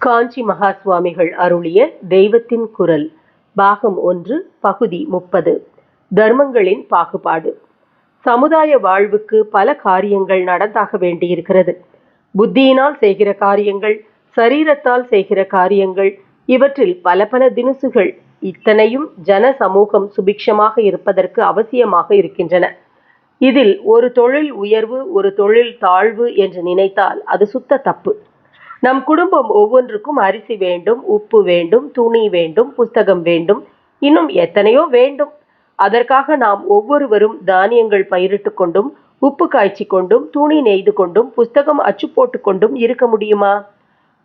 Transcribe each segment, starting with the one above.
காஞ்சி மகா சுவாமிகள் அருளிய தெய்வத்தின் குரல் பாகம் ஒன்று பகுதி முப்பது. தர்மங்களின் பாகுபாடு. சமுதாய வாழ்வுக்கு பல காரியங்கள் நடந்தாக வேண்டியிருக்கிறது. புத்தியினால் செய்கிற காரியங்கள் சரீரத்தால் செய்கிற காரியங்கள் இவற்றில் பல பல தினுசுகள் இத்தனையும் ஜன சமூகம் சுபிக்ஷமாக இருப்பதற்கு அவசியமாக இருக்கின்றன. இதில் ஒரு தொழில் உயர்வு ஒரு தொழில் தாழ்வு என்று நினைத்தால் அது சுத்த தப்பு. நம் குடும்பம் ஒவ்வொன்றுக்கும் அரிசி வேண்டும் உப்பு வேண்டும் துணி வேண்டும் புஸ்தகம் வேண்டும். இன்னும் எத்தனையோ வேண்டும். அதற்காக நாம் ஒவ்வொருவரும் தானியங்கள் பயிரிட்டு கொண்டும் உப்பு காய்ச்சி கொண்டும் துணி நெய்து கொண்டும் புஸ்தகம் அச்சு போட்டு கொண்டும் இருக்க முடியுமா?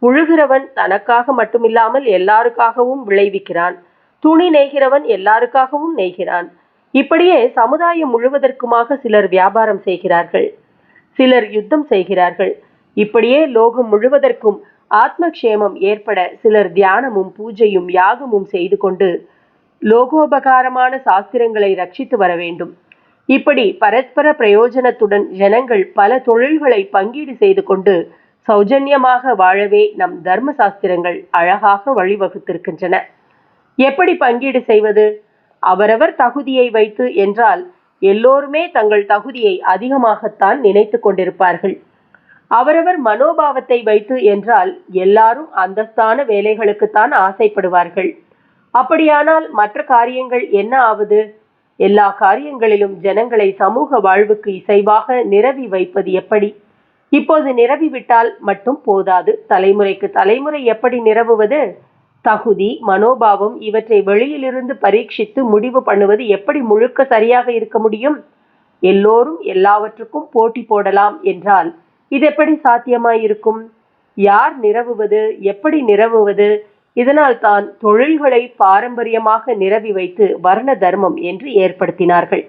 உழுகிறவன் தனக்காக மட்டுமில்லாமல் எல்லாருக்காகவும் விளைவிக்கிறான். துணி நெய்கிறவன் எல்லாருக்காகவும் நெய்கிறான். இப்படியே சமுதாயம் முழுவதற்குமாக சிலர் வியாபாரம் செய்கிறார்கள். சிலர் யுத்தம் செய்கிறார்கள். இப்படியே லோகம் முழுவதற்கும் ஆத்மக்ஷேமம் ஏற்பட சிலர் தியானமும் பூஜையும் யாகமும் செய்து கொண்டு லோகோபகாரமான சாஸ்திரங்களை ரட்சித்து வர வேண்டும். இப்படி பரஸ்பர பிரயோஜனத்துடன் ஜனங்கள் பல தொழில்களை பங்கீடு செய்து கொண்டு சௌஜன்யமாக வாழவே நம் தர்ம சாஸ்திரங்கள் அழகாக வழிவகுத்திருக்கின்றன. எப்படி பங்கீடு செய்வது? அவரவர் தகுதியை வைத்து என்றால் எல்லோருமே தங்கள் தகுதியை அதிகமாகத்தான் நினைத்து கொண்டிருப்பார்கள். அவரவர் மனோபாவத்தை வைத்து என்றால் எல்லாரும் அந்தஸ்தான வேலைகளுக்குத்தான் ஆசைப்படுவார்கள். அப்படியானால் மற்ற காரியங்கள் என்ன ஆவது? எல்லா காரியங்களிலும் ஜனங்களை சமூக வாழ்வுக்கு இசைவாக நிரவி வைப்பது எப்படி? இப்போது நிரவி விட்டால் மட்டும் போதாது. தலைமுறைக்கு தலைமுறை எப்படி நிரவுவது? தகுதி மனோபாவம் இவற்றை வெளியிலிருந்து பரீட்சித்து முடிவு பண்ணுவது எப்படி முழுக்க சரியாக இருக்க முடியும்? எல்லோரும் எல்லாவற்றுக்கும் போட்டி போடலாம் என்றால் இது எப்படி சாத்தியமாயிருக்கும்? யார் நிரவுவது? எப்படி நிரவுவது? இதனால் தான் தொழில்களை பாரம்பரியமாக நிரவி வைத்து வர்ண தர்மம் என்று ஏற்படுத்தினார்கள்.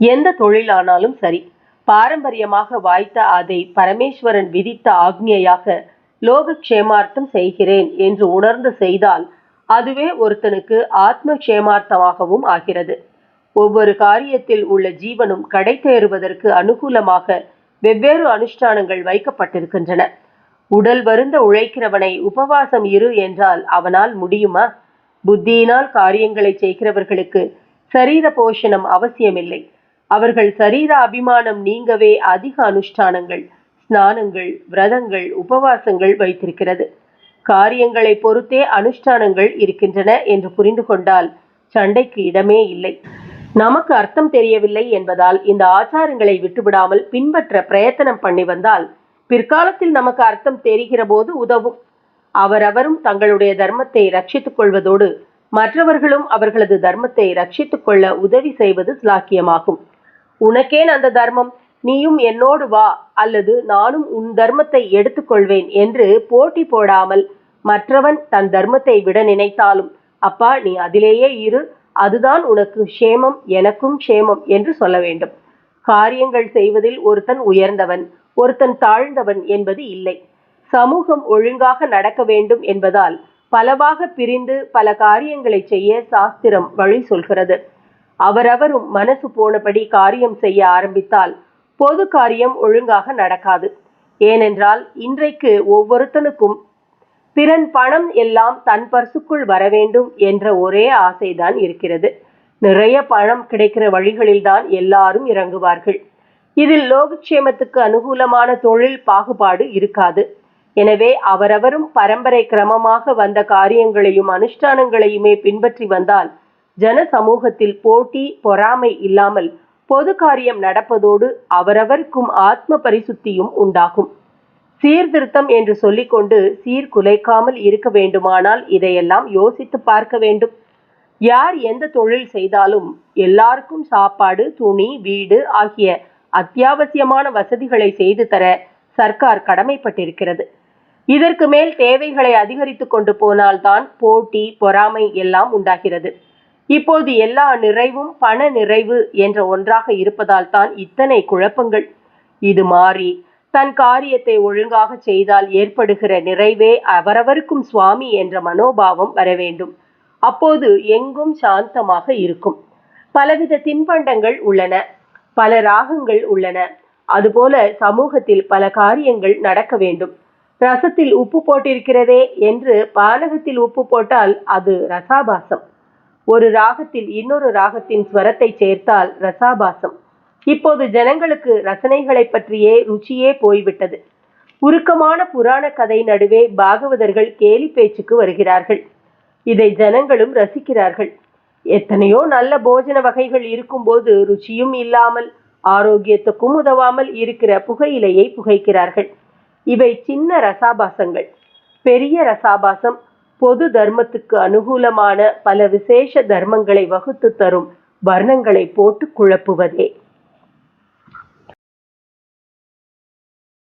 எந்த தொழிலானாலும் சரி பாரம்பரியமாக வாய்த்த அதை பரமேஸ்வரன் விதித்த ஆக்ஞையாக லோகக்ஷேமார்த்தம் செய்கிறேன் என்று உணர்ந்து செய்தால் அதுவே ஒருத்தனுக்கு ஆத்ம க்ஷேமார்த்தமாகவும் ஆகிறது. ஒவ்வொரு காரியத்தில் உள்ள ஜீவனும் கடை தேறுவதற்கு அனுகூலமாக வெவ்வேறு அனுஷ்டானங்கள் வைக்கப்பட்டிருக்கின்றன. உடல் வருந்த உழைக்கிறவனை உபவாசம் இரு என்றால் அவனால் முடியுமா? புத்தியினால் காரியங்களை செய்கிறவர்களுக்கு சரீர போஷணம் அவசியமில்லை. அவர்கள் சரீர அபிமானம் நீங்கவே அதிக அனுஷ்டானங்கள் ஸ்நானங்கள் விரதங்கள் உபவாசங்கள் வைத்திருக்கிறது. காரியங்களை பொறுத்தே அனுஷ்டானங்கள் இருக்கின்றன என்று புரிந்து கொண்டால் சண்டைக்கு இடமே இல்லை. நமக்கு அர்த்தம் தெரியவில்லை என்பதால் இந்த ஆச்சாரங்களை விட்டுவிடாமல் பின்பற்ற பிரயத்தனம் பண்ணி வந்தால் பிற்காலத்தில் நமக்கு அர்த்தம் தெரிகிற போது உதவும். அவரவரும் தங்களுடைய தர்மத்தை ரட்சித்துக் கொள்வதோடு மற்றவர்களும் அவர்களது தர்மத்தை ரட்சித்துக் கொள்ள உதவி செய்வது சிலாக்கியமாகும் உனக்கேன் அந்த தர்மம்? நீயும் என்னோடு வா அல்லது நானும் உன் தர்மத்தை எடுத்துக்கொள்வேன் என்று போட்டி போடாமல் மற்றவன் தன் தர்மத்தை விட நினைத்தாலும் அப்பா நீ அதிலேயே இரு அதுதான் உனக்கு க்ஷேமம் எனக்கும் க்ஷேமம் என்று சொல்ல வேண்டும். காரியங்கள் செய்வதில் ஒருத்தன் உயர்ந்தவன் ஒருத்தன் தாழ்ந்தவன் என்பது இல்லை. சமூகம் ஒழுங்காக நடக்க வேண்டும் என்பதால் பலவாக பிரிந்து பல காரியங்களை செய்ய சாஸ்திரம் வழி சொல்கிறது. அவரவரும் மனசு போனபடி காரியம் செய்ய ஆரம்பித்தால் பொது காரியம் ஒழுங்காக நடக்காது. ஏனென்றால் இன்றைக்கு ஒவ்வொருத்தனுக்கும் பிறன் பணம் எல்லாம் தன் பர்சுக்குள் வர வேண்டும் என்ற ஒரே ஆசைதான் இருக்கிறது. நிறைய பணம் கிடைக்கிற வழிகளில்தான் எல்லாரும் இறங்குவார்கள். இதில் லோகக்ஷேமத்துக்கு அனுகூலமான தொழில் பாகுபாடு இருக்காது. எனவே அவரவரும் பரம்பரை கிரமமாக வந்த காரியங்களையும் அனுஷ்டானங்களையுமே பின்பற்றி வந்தால் ஜன சமூகத்தில் போட்டி பொறாமை இல்லாமல் பொது காரியம் நடப்பதோடு அவரவருக்கும் ஆத்ம பரிசுத்தியும் உண்டாகும். சீர்திருத்தம் என்று சொல்லிக்கொண்டு சீர்குலைக்காமல் இருக்க வேண்டுமானால் இதையெல்லாம் யோசித்து பார்க்க வேண்டும். யார் எந்த தொழில் செய்தாலும் எல்லாருக்கும் சாப்பாடு துணி வீடு ஆகிய அத்தியாவசியமான வசதிகளை செய்து தர சர்க்கார் கடமைப்பட்டிருக்கிறது. இதற்கு மேல் தேவைகளை அதிகரித்து கொண்டு போனால்தான் போட்டி பொறாமை எல்லாம் உண்டாகிறது. இப்போது எல்லா நிறைவும் பண நிறைவு என்ற ஒன்றாக இருப்பதால் தான் இத்தனை குழப்பங்கள். இது மாறி தன் காரியத்தை ஒழுங்காக செய்தால் ஏற்படுகிற நிறைவே அவரவருக்கும் சுவாமி என்ற மனோபாவம் வர வேண்டும். அப்போது எங்கும் சாந்தமாக இருக்கும். பலவித தின்பண்டங்கள் உள்ளன. பல ராகங்கள் உள்ளன. அதுபோல சமூகத்தில் பல காரியங்கள் நடக்க வேண்டும். ரசத்தில் உப்பு போட்டிருக்கிறதே என்று பானகத்தில் உப்பு போட்டால் அது ரசாபாசம். ஒரு ராகத்தில் இன்னொரு ராகத்தின் ஸ்வரத்தை சேர்த்தால் ரசாபாசம். இப்போது ஜனங்களுக்கு ரசனைகளை பற்றியே ருச்சியே போய்விட்டது. உருக்கமான புராண கதை நடுவே பாகவதர்கள் கேலி பேச்சுக்கு வருகிறார்கள். இதை ஜனங்களும் ரசிக்கிறார்கள். எத்தனையோ நல்ல போஜன வகைகள் இருக்கும்போது ருச்சியும் இல்லாமல் ஆரோக்கியத்துக்கும் உதவாமல் இருக்கிற புகையிலையை புகைக்கிறார்கள். இவை சின்ன ரசாபாசங்கள். பெரிய ரசாபாசம் பொது தர்மத்துக்கு அனுகூலமான பல விசேஷ தர்மங்களை வகுத்து தரும் வர்ணங்களை போட்டு குழப்புவதே.